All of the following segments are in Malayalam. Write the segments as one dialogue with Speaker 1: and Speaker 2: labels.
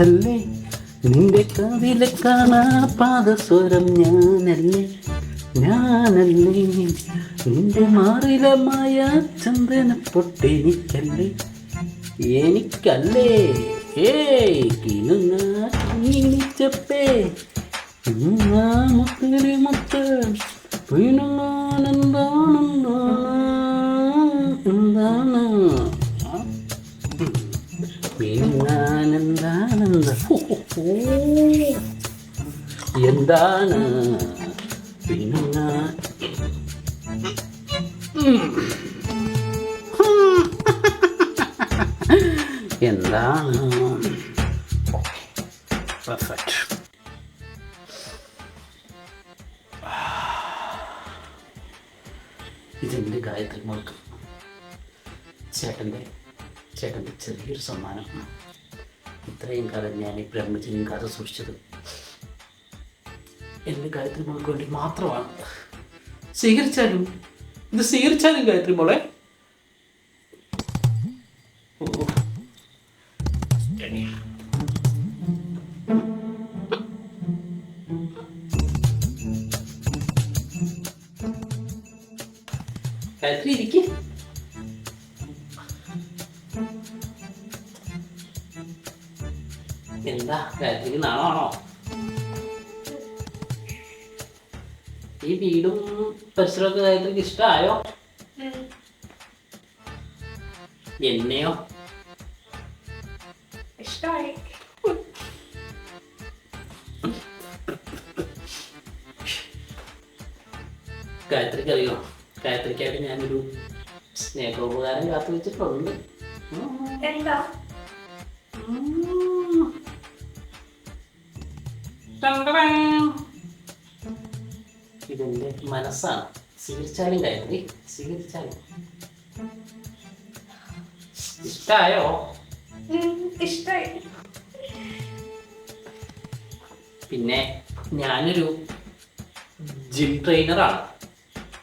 Speaker 1: ഉണ്ടല്ലേ നിന്റെ കാതിലെ കാണാ പാദസ്വരം ഞാനല്ലേ ഞാനല്ലേ. നിന്റെ മാറിലെ മായ ചന്ദന പൊട്ടെനിക്കല്ലേ എനിക്കല്ലേ ഏയ് കിലുങ്ങ കിങ്ങിച്ചപ്പേ മുത്തരി മുത്ത് പിണങ്ങാനെന്താണെന്താണ് എന്താണ്? എന്താണ്? പെർഫെക്റ്റ് ഇതെന്റെ ഗായത്രി മോൾക്ക്. ചേട്ടന്റെ ചേട്ടന്റെ ചെറിയൊരു സമ്മാനം. ഇത്രയും കാലം ഞാൻ ഈ ബ്രഹ്മചര്യം കാലം സൂക്ഷിച്ചത് എന്റെ ഗായത്രി മോൾക്ക് വേണ്ടി മാത്രമാണ്. സ്വീകരിച്ചാലും? ഇത് സ്വീകരിച്ചാലും ഗായത്രി മോളെ. ഗായത്രി ഇരിക്കും. എന്താ? ഗായത്രിക്ക് നാളാണോ ഈ വീടും പരിസരമൊക്കെ ഗായത്രിക്ക് ഇഷ്ടമായോ എന്നെയോ
Speaker 2: ഇഷ്ടമായി
Speaker 1: ഗായത്രിക്ക് അറിയോ ഗായത്രിക്കായിട്ട് ഞാനൊരു സ്നേഹോപകാരം കാത്തു വെച്ചിട്ടുണ്ട്.
Speaker 2: എന്താ
Speaker 1: ഉം. ടണ്ടടം. ഇതെന്റെ മനസ്സാണ്. സ്വീകരിച്ചാലും കയറി സ്വീകരിച്ചാലും. ഇഷ്ടായോ?
Speaker 2: ഇഷ്ടായി.
Speaker 1: പിന്നെ ഞാനൊരു ജിം ട്രെയിനറാണ്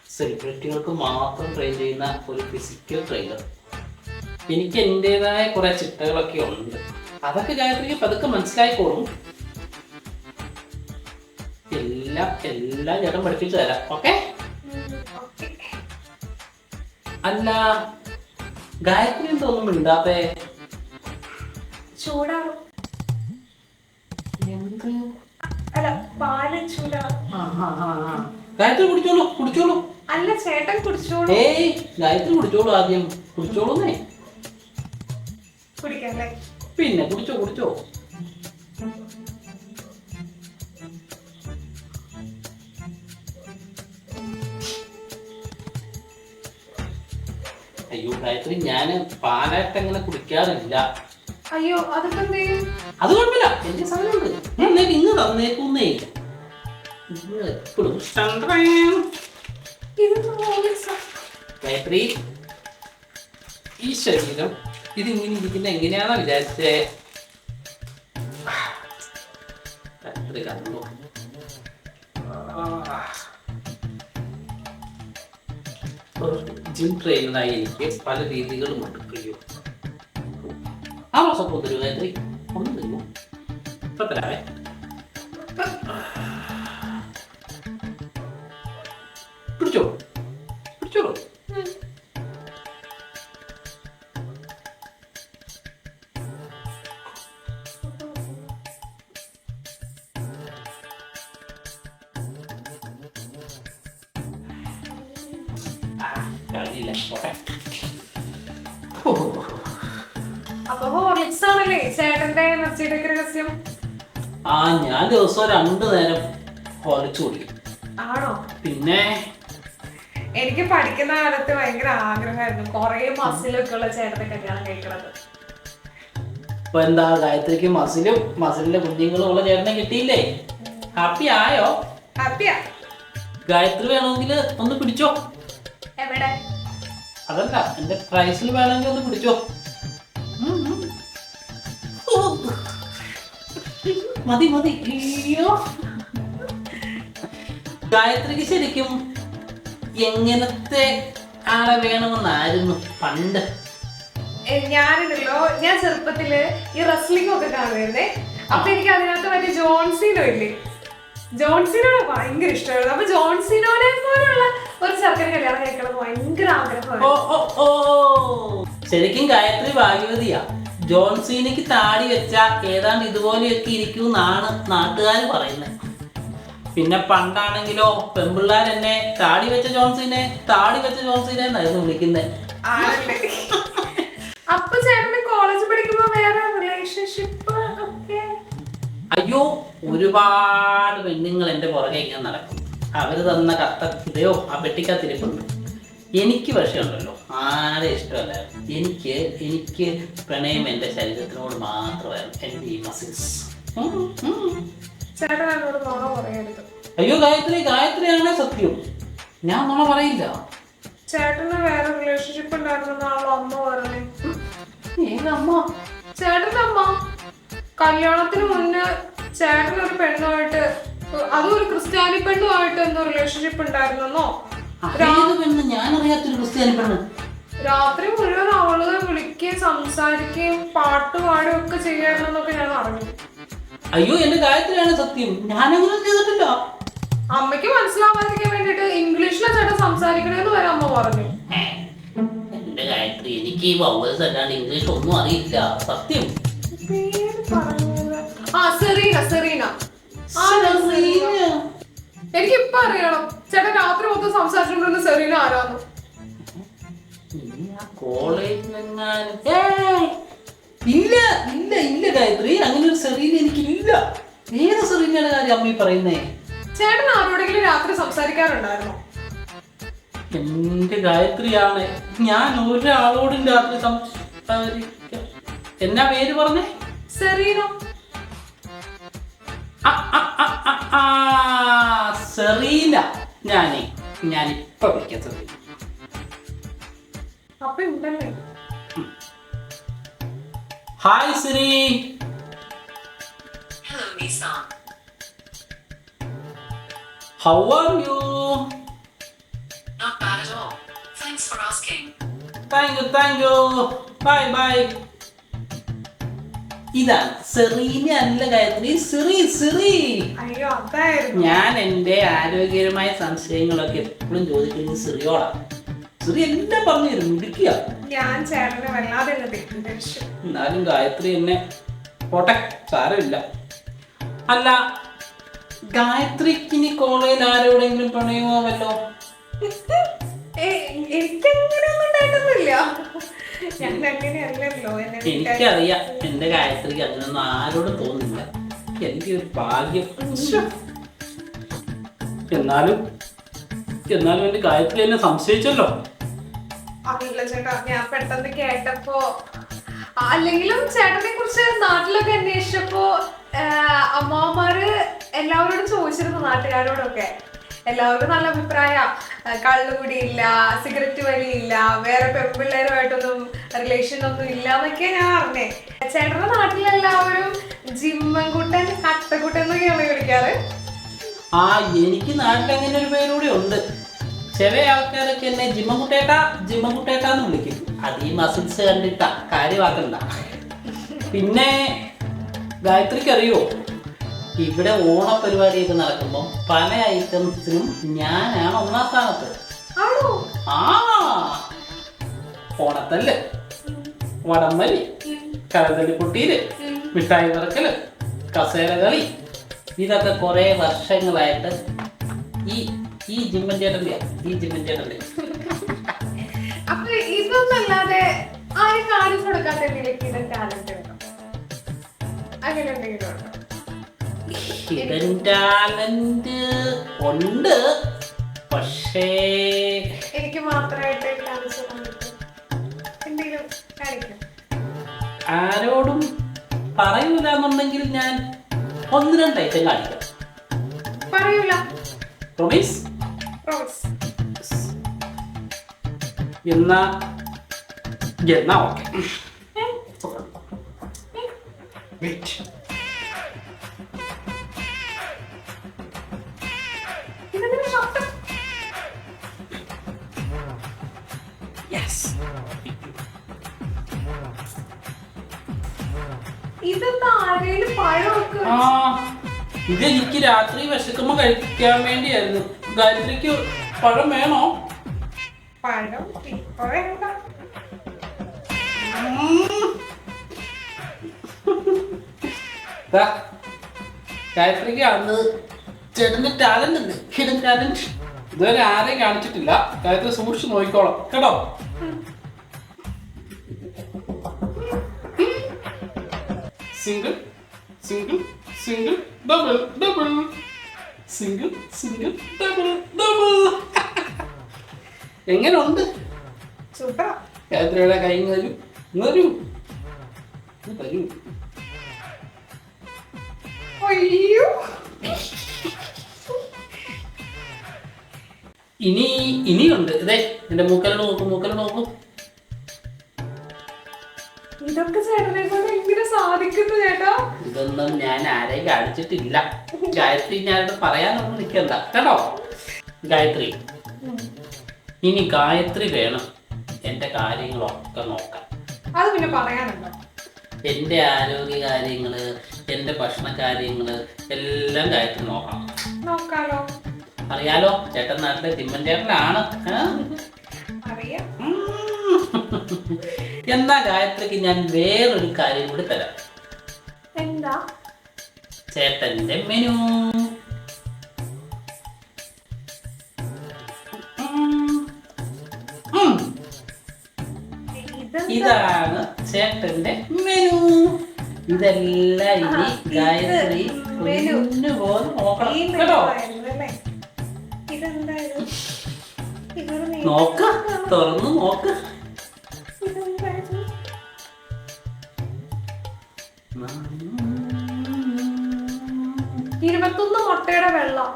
Speaker 1: സെലിബ്രിറ്റികൾക്ക് മാത്രം ട്രെയിൻ ചെയ്യുന്ന ഒരു ഫിസിക്കൽ ട്രെയിനർ എനിക്ക് എന്റെതായ കുറെ ചിട്ടകളൊക്കെ ഉണ്ട്. അതൊക്കെ ഗായത്രിക്ക് പതുക്കെ മനസ്സിലായിക്കോളും. എല്ലാം എല്ലാം ചേട്ടൻ പഠിപ്പിച്ചു തരാം. ഓക്കെ. അല്ല ഗായത്രി എന്തോന്നും മിണ്ടാത്തേ
Speaker 2: ചൂടാറും
Speaker 1: എന്ത്?
Speaker 2: അല്ല പാൽ ചൂടാറും.
Speaker 1: ഗായത്രി കുടിച്ചോളൂ കുടിച്ചോളൂ.
Speaker 2: അല്ല ചേട്ടൻ കുടിച്ചോളൂ.
Speaker 1: ഏയ് ഗായത്രി കുടിച്ചോളൂ ആദ്യം. കുടിച്ചോളൂന്നേ.
Speaker 2: കുടിക്കല്ലേ
Speaker 1: പിന്നെ കുടിച്ചോ കുടിച്ചോ. അയ്യോ ഗായത്രി ഞാൻ പാലായിട്ട് അങ്ങനെ കുടിക്കാറില്ല.
Speaker 2: അയ്യോ അതൊക്കെ എന്ത് ചെയ്യും
Speaker 1: അത് കുഴപ്പമില്ല. എനിക്ക് സമയമുണ്ട്. ഞാൻ നേരെ ഇന്ന് തന്നേക്കുന്നേ ഇല്ല. എപ്പോഴും ചന്ദ്രൻ.
Speaker 2: ഇത് ഹോർലിക്സാ.
Speaker 1: ഗായത്രി ഈ ശരീരം ഇതിങ്ങനെ ഇരിക്കുന്ന എങ്ങനെയാണോ വിചാരിച്ചേ? ഗായത്രി കണ്ടു? ജിം ട്രെയിനറായി എനിക്ക് പല രീതികളും ഉണ്ട്. കഴിയും ആ തരൂ ഗായത്രി ഒന്ന് തരുമോ ഇപ്പൊ
Speaker 2: അപ്പൊ ഹോർലിക്സ് ആണല്ലേ ചേട്ടന്റെ എനർജിയുടെ ഒക്കെ രഹസ്യം.
Speaker 1: ആ ഞാൻ ദിവസവും രണ്ടു നേരം ഹോർലിക്സ് കുടിക്കും
Speaker 2: ആണോ?
Speaker 1: പിന്നെ?
Speaker 2: എനിക്ക് പഠിക്കുന്ന കാലത്ത് ഭയങ്കര ആഗ്രഹമായിരുന്നു. കൊറേ മസിലൊക്കെ ഉള്ള ചേട്ടനെ കല്യാണം കഴിക്കണത്.
Speaker 1: ഇപ്പൊ എന്താ ഗായത്രിക്ക് മസിലും മസിലിന്റെ കുഞ്ഞുങ്ങളും ഉള്ള ചേട്ടനെ കിട്ടിയില്ലേ? ഹാപ്പി ആയോ?
Speaker 2: ഹാപ്പിയാ
Speaker 1: ഗായത്രി വേണമെങ്കിൽ ഒന്ന് പിടിച്ചോ.
Speaker 2: എവിടെ?
Speaker 1: അതല്ല എന്റെ പ്രൈസിൽ വേണമെങ്കിൽ ഒന്ന് പിടിച്ചോ. മതി മതി. അയ്യോ. ഗായത്രിക്ക് ശരിക്കും എങ്ങനത്തെ ആളെ വേണമെന്നായിരുന്നു പണ്ട്.
Speaker 2: ഞാനുണ്ടല്ലോ ഞാൻ ചെറുപ്പത്തിൽ ഈ റെസ്ലിംഗ് ഒക്കെ കാണുമായിരുന്നേ. അപ്പൊ എനിക്ക് അതിനകത്ത് മറ്റേ ജോൺസിനോ ഇല്ലേ? ജോൺസിനോനെ ഭയങ്കര ഇഷ്ടമായിരുന്നു. അപ്പൊ ജോൺസിനോനെ പോലുള്ള ഒരു ചെറുക്കനെ കല്യാണം കഴിക്കണം ഭയങ്കര ആഗ്രഹമാണ്.
Speaker 1: ഓ ഓ ഓ. ശരിക്കും ഗായത്രി ഭാഗ്യവതിയാ. ജോൺസീനയ്ക്ക് താടി വെച്ച ഏതാണ്ട് ഇതുപോലെയൊക്കെ ഇരിക്കും ഇരിക്കുമെന്നാണ് നാട്ടുകാർ പറയുന്നത്. പിന്നെ പണ്ടാണെങ്കിലോ പെമ്പിള്ളാർ എന്നെ താടി വെച്ച ജോൺസീനെ താടി വെച്ച ജോൺസീനെ എന്നായിരുന്നു വിളിക്കുന്നത്
Speaker 2: അപ്പൊ ചേട്ടന് കോളേജ് പഠിക്കുമ്പോ വേറെ റിലേഷൻഷിപ്പ് ഒക്കെ?
Speaker 1: അയ്യോ ഒരുപാട് പെണ്ണുങ്ങൾ എന്റെ പുറകെ ഇങ്ങനെ നടക്കും. അവർ തന്ന കത്ത ഇതയോ? ആ പെട്ടിക്കത്തിരിപ്പുണ്ട് എനിക്ക് പക്ഷേ ഉണ്ടല്ലോ ആരെ ഇഷ്ടമല്ല? എനിക്ക് എനിക്ക് പ്രണയം എന്റെ ശരീരത്തിനോട് മാത്രമായിരുന്നു. എന്റെ ഈ മസിൽസ് അയ്യോ ഗായത്രി ഗായത്രിയാണ് സത്യം. ഞാൻ നുണ പറയില്ല.
Speaker 2: ചേട്ടന് വേറെ റിലേഷൻഷിപ്പ് ഉണ്ടായിരുന്നു അമ്മ ചേട്ടന്റെ അമ്മ? കല്യാണത്തിന് മുന്നേ ചേട്ടൻ ഒരു പെണ്ണുമായിട്ട് അതും ഒരു ക്രിസ്ത്യാനി പെണ്ണുമായിട്ട് എന്തോ റിലേഷൻഷിപ്പ്
Speaker 1: ഉണ്ടായിരുന്നോ പെണ്ണ്? ഞാൻ അറിയാത്തൊരു ക്രിസ്ത്യാനി പെണ്ണ്.
Speaker 2: രാത്രി മുഴുവൻ അവൾ വിളിക്കുകയും സംസാരിക്കുകയും പാട്ട് പാടുകയും ഒക്കെ ചെയ്യാറുണ്ടെന്നൊക്കെ ഞാൻ അറിഞ്ഞു.
Speaker 1: അയ്യോ എന്റെ കാര്യത്തിലാണ് സത്യം. ഞാനങ്ങനെ ചെയ്തിട്ടില്ല.
Speaker 2: അമ്മയ്ക്ക് മനസ്സിലാവാതിരിക്കാൻ വേണ്ടിട്ട് ഇംഗ്ലീഷിലെ ചേട്ടൻ സംസാരിക്കണേന്ന് വരെ അമ്മ പറഞ്ഞു.
Speaker 1: എന്റെ ഗായത്രി എനിക്ക് അല്ലാണ്ട് ഇംഗ്ലീഷ് ഒന്നും അറിയില്ല. സത്യം.
Speaker 2: ആ സെറീന സെറീന? എനിക്ക് ഇപ്പൊ അറിയണം. ചേട്ടൻ രാത്രി മൊത്തം സംസാരിച്ചോണ്ടിരുന്ന സെറീന ആരാന്ന്!
Speaker 1: ഇല്ല ഇല്ല ഇല്ല ഗായത്രി. അങ്ങനെ ഒരു സെറീന എനിക്കില്ല. ഏത് സെറീനയുടെ കാര്യം അമ്മ പറയുന്നേ?
Speaker 2: ചേട്ടൻ ആരോടെങ്കിലും രാത്രി സംസാരിക്കാറുണ്ടായിരുന്നോ?
Speaker 1: എന്റെ ഗായത്രിയാണ്. ഞാൻ ഒരാളോടും രാത്രി സംസാരിക്ക എന്നാ പേര് പറഞ്ഞേ?
Speaker 2: സെറീന.
Speaker 1: സെറീന ഞാനേ ഞാൻ ഇപ്പൊ വിളിക്കാം സെറീന
Speaker 2: അപ്പൊ ഉണ്ടല്ലേ
Speaker 1: hi Siri
Speaker 3: Hello, Nissan.
Speaker 1: How are you
Speaker 3: Not bad at all. Thanks for asking.
Speaker 1: Thank you, thank you. Bye bye ഇതാണ് സെറീനെ അല്ല ഗായത്രി സിറി സിറി
Speaker 2: അയ്യോ അതായിരുന്നു
Speaker 1: ഞാൻ എന്റെ ആരോഗ്യകരമായ സംശയങ്ങളൊക്കെ എപ്പോഴും ചോദിക്കുന്നത് സിറിയോടാണ് സിറി എല്ലാം പറഞ്ഞു തരും ഇടിക്കുക
Speaker 2: ഞാൻ ചേട്ടനെ വല്ലാതെ അങ്ങ് തെറ്റിദ്ധരിച്ചു
Speaker 1: എന്നാലും ഗായത്രി എന്നെ പോട്ടെ സാരമില്ല അല്ല ഗായത്രിക്ക് ഇനി കോളേജിൽ ആരോടെങ്കിലും പ്രണയമോ വല്ലോ
Speaker 2: എനിക്കങ്ങനെയൊന്നും ഉണ്ടായിട്ടൊന്നുമില്ല
Speaker 1: എനിക്കറിയാം എന്റെ ഗായത്രിക്ക് അതിനൊന്നും ആരോടും തോന്നില്ല എനിക്ക് ഒരു ഭാഗ്യം. എന്നാലും എന്നാലും എന്റെ ഗായത്രി എന്നെ സംശയിച്ചല്ലോ.
Speaker 2: അതില്ല ചേട്ടാ ഞാൻ പെട്ടെന്ന് കേട്ടപ്പോ അല്ലെങ്കിലും ചേട്ടനെ കുറിച്ച് നാട്ടിലൊക്കെ അന്വേഷിച്ചപ്പോ അമ്മാവന്മാര് എല്ലാവരോടും ചോദിച്ചിരുന്നു നാട്ടുകാരോടൊക്കെ. എല്ലാവർക്കും നല്ല അഭിപ്രായ. കള്ളുകൂടിയില്ല സിഗരറ്റ് വലിയില്ല വേറെ പെൺപിള്ളേരുമായിട്ടൊന്നും റിലേഷൻ ഒന്നും ഇല്ല എന്നൊക്കെ ഞാൻ അറിഞ്ഞേ ചേട്ടന്റെ നാട്ടിലെല്ലാവരും ജിമ്മൻകുട്ടൻ അട്ടക്കുട്ടൻ എന്നൊക്കെയാണ് വിളിക്കാറ്.
Speaker 1: ആ എനിക്ക് നാട്ടിൽ അങ്ങനെ ഒരു പേരൂടെ ഉണ്ട്. ചില ആൾക്കാരൊക്കെ എന്നെ ജിമ്മൻകുട്ടേട്ട ജിമ്മക്കുട്ടേട്ട എന്ന് വിളിക്കും. അത് ഈ മസിൽസ് കണ്ടിട്ടാ. കാര്യമാക്കണ്ട പിന്നെ ഗായത്രിക്ക് അറിയോ? ഇവിടെ ഓണപരിപാടിയൊക്കെ നടക്കുമ്പോൾ പല ഐറ്റംസിനും ഞാനാണ് ഒന്നാം സ്ഥാനത്ത്. ആ. ഓണത്തല്ല് വടംവലി കരതലിപ്പൊട്ടിയിൽ മിഠായി വറക്കൽ കസേര കളി. ഇതൊക്കെ കുറെ വർഷങ്ങളായിട്ട് ഈ ഈ ജിമ്മൻ ചേട്ടന്റെ ഈ ജിമ്മൻ ചേട്ടന്റെ
Speaker 2: അപ്പൊ ഇതൊന്നല്ലാതെ ആരും കാര്യം കൊടുക്കാത്ത ടാലന്റ് ഉണ്ടോ അങ്ങനെ എന്തെങ്കിലും ഉണ്ടോ?
Speaker 1: ഹിഡൻ ടാലന്റ് ഉണ്ട്. പക്ഷേ
Speaker 2: എനിക്ക് മാത്രമായിട്ട്
Speaker 1: ആരോടും പറയൂല എന്നുണ്ടെങ്കിൽ ഞാൻ ഒന്ന് രണ്ട് ഐറ്റം കാണിക്കാം.
Speaker 2: പറയൂല.
Speaker 1: പ്രൊമീസ്
Speaker 2: പ്രോമിസ്
Speaker 1: എന്നാ എന്നാ ഓക്കെ
Speaker 2: ഇതെന്തിനാ
Speaker 1: എനിക്ക് രാത്രി വിശക്കുമ്പോ കഴിക്കാൻ വേണ്ടിയായിരുന്നു. ഗായത്രിക്ക് പഴം വേണോ?
Speaker 2: പഴം
Speaker 1: ഗായത്രിക്ക് അന്ന് ചേട്ടന്റെ ടാലന്റ് ഉണ്ട്. Hidden talent. ഇതുവരെ ആരെയും കാണിച്ചിട്ടില്ല. ഗായത്രി സൂക്ഷിച്ചു നോക്കിക്കോളാം. കേട്ടോ? Single single. Single double double single single double double എങ്ങനെയുണ്ട്
Speaker 2: സൂപ്പറാ.
Speaker 1: ഗായത്രിയുടെ കൈ വരൂ തരൂ. ഇങ്ങ് വരൂ
Speaker 2: അയ്യോ.
Speaker 1: ഇനി ഇനിയുണ്ട്. ഇതേ എന്റെ മൂക്കലോട് നോക്കും മൂക്കലോട് നോക്കൂ.
Speaker 2: ഇതൊക്കെ ചേട്ടനെ കൊണ്ട് എങ്ങനെ സാധിക്കുന്നു ചേട്ടാ?
Speaker 1: ഇതൊന്നും ഞാൻ ആരെയും കാണിച്ചിട്ടില്ല. ഗായത്രി ഞാനത് പറയാനൊന്നും നിൽക്കണ്ട കേട്ടോ? ഗായത്രി ഇനി ഗായത്രി വേണം. എന്റെ കാര്യങ്ങളൊക്കെ നോക്കാൻ.
Speaker 2: അത് പിന്നെ പറയാനുണ്ടോ?
Speaker 1: എന്റെ ആരോഗ്യ കാര്യങ്ങൾ എന്റെ ഭക്ഷണ കാര്യങ്ങൾ എല്ലാം ഗായത്രി നോക്കാം
Speaker 2: നോക്കാലോ.
Speaker 1: അറിയാലോ ചേട്ടൻ നാട്ടിലെ തിമ്മൻ ചേട്ടനാണ്. എന്നാ ഗായത്രിക്ക് ഞാൻ വേറൊരു കാര്യം കൂടി തരാം.
Speaker 2: എന്താ?
Speaker 1: ചേട്ടന്റെ മെനു. ഇതാണ് ചേട്ടന്റെ മെനു. ഇതെല്ലാം ഇനി ഗായത്രി
Speaker 2: മെനു.
Speaker 1: പോലെ നോക്കണം കേട്ടോ? നോക്ക? തുറന്ന് നോക്ക്.
Speaker 2: ഇരുപത്തൊന്ന് മുട്ടയുടെ വെള്ളം.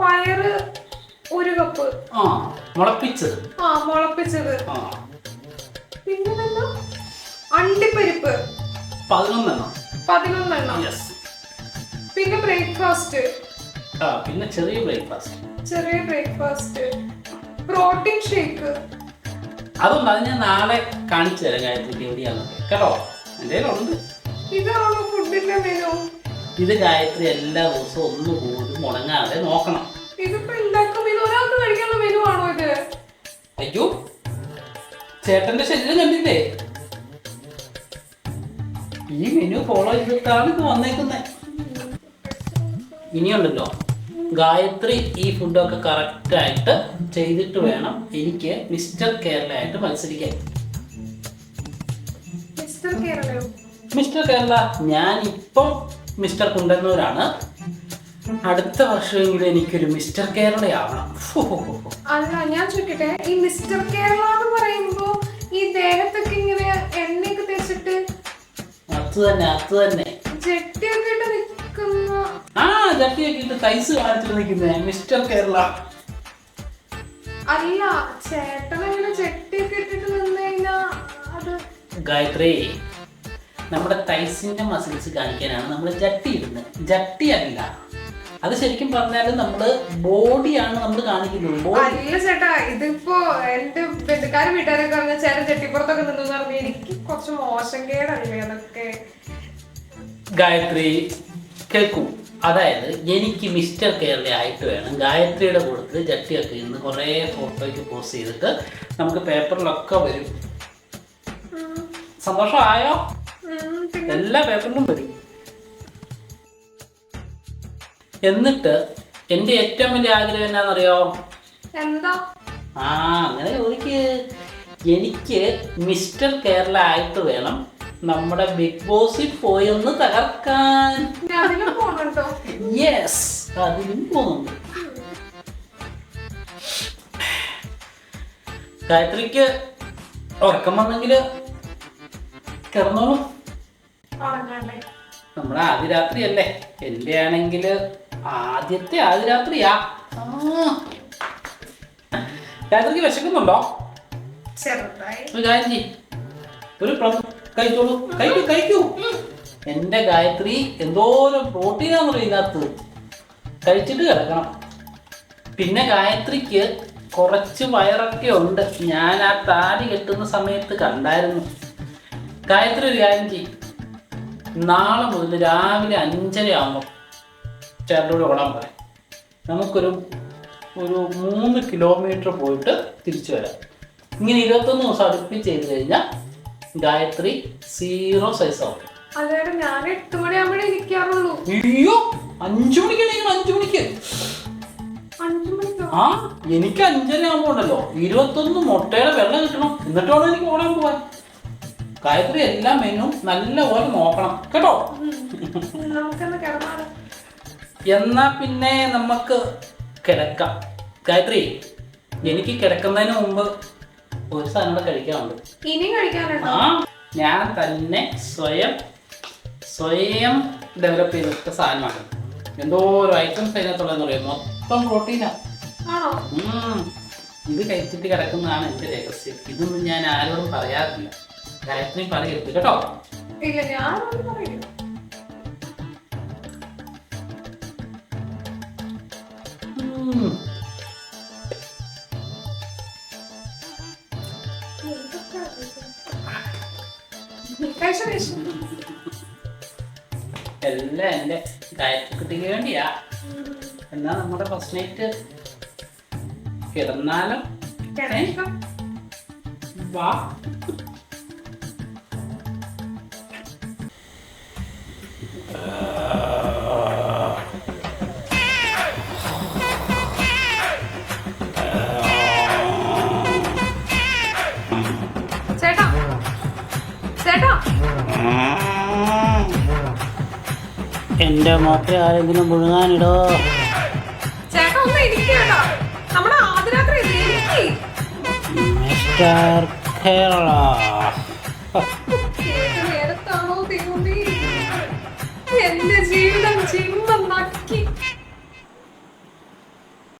Speaker 2: പയറ് ഒരു കപ്പ്.
Speaker 1: ആ മുളപ്പിച്ചത്.
Speaker 2: ആ മുളപ്പിച്ചത്. പിന്നെ അണ്ടിപ്പരിപ്പ്.
Speaker 1: പതിനൊന്നെണ്ണം.
Speaker 2: പതിനൊന്നെണ്ണം. പിന്നെ ബ്രേക്ക്ഫാസ്റ്റ്.
Speaker 1: ആ പിന്നെ ചെറിയ ബ്രേക്ക്ഫാസ്റ്റ്.
Speaker 2: ചെറിയ ബ്രേക്ക്ഫാസ്റ്റ്. Protein shake.
Speaker 1: അതൊന്നും അത് ഞാൻ നാളെ കാണിച്ചു തരാം കാര്യത്തിൽ എവിടെയാണെന്നൊക്കെ കേട്ടോ?
Speaker 2: ഇതാണോ ഫുഡിന്റെ മെനു
Speaker 1: ഇത് ഗായത്രി എല്ലാ ദിവസവും ഒന്ന് പോലും മുടങ്ങാതെ നോക്കണം.
Speaker 2: ഇതിപ്പോ ഉണ്ടാക്കും ഇത് ഒരാൾക്ക് കഴിക്കാനുള്ള മെനു ആണോ ഇത്?
Speaker 1: അയ്യോ ചേട്ടന്റെ ശരീരം കണ്ടില്ലേ? ഈ മെനു ഫോളോ ചെയ്തിട്ടാണ് ഇത് വന്നേക്കുന്നത് ഇനിയുണ്ടല്ലോ. ഗായത്രി ഈ ഫുഡൊക്കെ കറക്റ്റായിട്ട് ചെയ്തിട്ട് വേണം എനിക്ക് മിസ്റ്റർ കേരള ആയിട്ട് മത്സരിക്കാൻ.
Speaker 2: മിസ്റ്റർ
Speaker 1: കേരള ഞാൻ ഇപ്പം മിസ്റ്റർ കുണ്ടന്നൂരാണ്. അടുത്ത വർഷമെങ്കിലും എനിക്കൊരു മിസ്റ്റർ ഫു.
Speaker 2: അല്ല ഞാൻ ചോദിക്കട്ടെ ഈ മിസ്റ്റർ കേരള എന്ന് പറയുമ്പോ ഈ ദേഹത്തൊക്കെ ഇങ്ങനെ എണ്ണയൊക്കെ തേച്ചിട്ട്
Speaker 1: അത് തന്നെ അത് തന്നെ.
Speaker 2: ജെട്ടിയൊക്കെ ഇട്ട് നിൽക്കുന്ന
Speaker 1: ആ ചട്ടിയൊക്കെ ഇട്ട് തൈസ് കാണിച്ചിട്ട് നിൽക്കുന്നേ മിസ്റ്റർ കേരള.
Speaker 2: അല്ല ചേട്ടനങ്ങനെ ജെട്ടിയൊക്കെ ഇട്ടിട്ട് നിന്ന് കഴിഞ്ഞാ അത്
Speaker 1: ഗായത്രി നമ്മുടെ തൈസിന്റെ മസിൽസ് കാണിക്കാനാണ് നമ്മൾ ജട്ടി ഇടുന്നത്. ജട്ടി അല്ല. അത് ശരിക്കും പറഞ്ഞാൽ നമ്മൾ ബോഡിയാണ് നമ്മൾ കാണിക്കുന്നത്.
Speaker 2: അല്ല ചേട്ടാ ഇതിപ്പോ എന്റെ ബന്ധുക്കാരും വീട്ടുകാരൊക്കെ പറഞ്ഞ ചേട്ടൻ ചെട്ടിപ്പുറത്തൊക്കെ നിന്നു പറഞ്ഞു എനിക്ക് കുറച്ച് മോശം കേടല്ലേ അതൊക്കെ.
Speaker 1: ഗായത്രി കേൾക്കൂ. അതായത് എനിക്ക് മിസ്റ്റർ കേരള ആയിട്ട് വേണം. ഗായത്രിയുടെ കൂട്ടത്തിൽ ജട്ടിയൊക്കെ ഇന്ന് കുറേ ഫോട്ടോയ്ക്ക് പോസ്റ്റ് ചെയ്തിട്ട് നമുക്ക് പേപ്പറിലൊക്കെ വരും. സന്തോഷമായോ? എല്ലാ പേപ്പറിലും വരും. എന്നിട്ട് എന്റെ ഏറ്റവും വലിയ ആഗ്രഹം എന്നാണെന്നറിയോ
Speaker 2: എന്താ?
Speaker 1: ആ അങ്ങനെ ചോദിക്ക്. എനിക്ക് മിസ്റ്റർ കേരള ആയിട്ട് വേണം നമ്മുടെ ബിഗ് ബോസിൽ പോയി ഒന്ന് തകർക്കാൻ. യെസ് അതിനും പോകുന്നുണ്ട്? ഗായത്രിക്ക് ഉറക്കം വന്നെങ്കിൽ കിടന്നോളൂ.
Speaker 2: ഉറങ്ങാണ്ടേ
Speaker 1: നമ്മുടെ ആദ്യ രാത്രിയല്ലേ എന്റെ ആണെങ്കിൽ ആദ്യത്തെ ആദ്യ രാത്രിയാ ആ. ഗായത്രിക്ക് വിശക്കുന്നുണ്ടോ?
Speaker 2: ചെറുതായി.
Speaker 1: ഒരു കാര്യം ചെയ്യ്. ഒരു പ്ലം കഴിച്ചോളൂ. കഴിക്കൂ കഴിക്കൂ. എന്റെ ഗായത്രി എന്തോരം പ്രോട്ടീനാണെന്നല്ലോ ഇതിനകത്ത്? കഴിച്ചിട്ട് കിടക്കണം. പിന്നെ ഗായത്രിക്ക് കുറച്ച് വയറൊക്കെ ഉണ്ട്. ഞാൻ ആ താലി കെട്ടുന്ന സമയത്ത് കണ്ടായിരുന്നു. ഗായത്രി ഒരു കാര്യം ചെയ്യും. നാളെ മുതൽ രാവിലെ അഞ്ചര ആകുമ്പോൾ ചേട്ടനോട് ഓടാൻ പറയാം നമുക്കൊരു ഒരു മൂന്ന് കിലോമീറ്റർ പോയിട്ട് തിരിച്ചു വരാം. ഇങ്ങനെ ഇരുപത്തൊന്ന് ദിവസം അടുപ്പിച്ച് ചെയ്ത് കഴിഞ്ഞാൽ ഗായത്രി സീറോ സൈസ് ആവും. അയ്യോ അഞ്ചു മണിക്ക് അഞ്ചു മണിക്കോ? ആ എനിക്ക് അഞ്ചര ആകുമ്പോണ്ടല്ലോ ഇരുപത്തൊന്ന് മുട്ടയുടെ വെള്ളം കിട്ടണം. എന്നിട്ടാണ് എനിക്ക് ഓടാൻ പോവാൻ. ഗായത്രി എല്ലാ മെനു നല്ലപോലെ നോക്കണം. കേട്ടോ? എന്നാ പിന്നെ നമുക്ക് കിടക്കാം. ഗായത്രി എനിക്ക് കിടക്കുന്നതിന് മുമ്പ് ഒരു സാധനം കൂടെ കഴിക്കാനുണ്ടോ. ആ ഞാൻ തന്നെ സ്വയം സ്വയം ഡെവലപ്പ് ചെയ്തിട്ട സാധനമാണ്. എന്തോ ഒരു ഐറ്റംസ് അതിനകത്തുള്ളതെന്ന് പറയും മൊത്തം പ്രോട്ടീനാ. ഇത് കഴിച്ചിട്ട് കിടക്കുന്നതാണ് എന്റെ രഹസ്യം. ഇതൊന്നും ഞാൻ ആരോടും പറയാറില്ല. ഗായത്രി പറയരുത് കേട്ടോ.
Speaker 2: ഇല്ല ഞാൻ പറയില്ല
Speaker 1: എല്ലാം എന്റെ ഗായത്രി കുട്ടിക്ക് വേണ്ടിയാ. എന്നാ നമ്മുടെ ഫസ്റ്റ് നൈറ്റ് കിടന്നാലും? വാ. എന്റെ മുട്ട ആരെങ്കിലും മുഴുകാനിടോ? കേരള.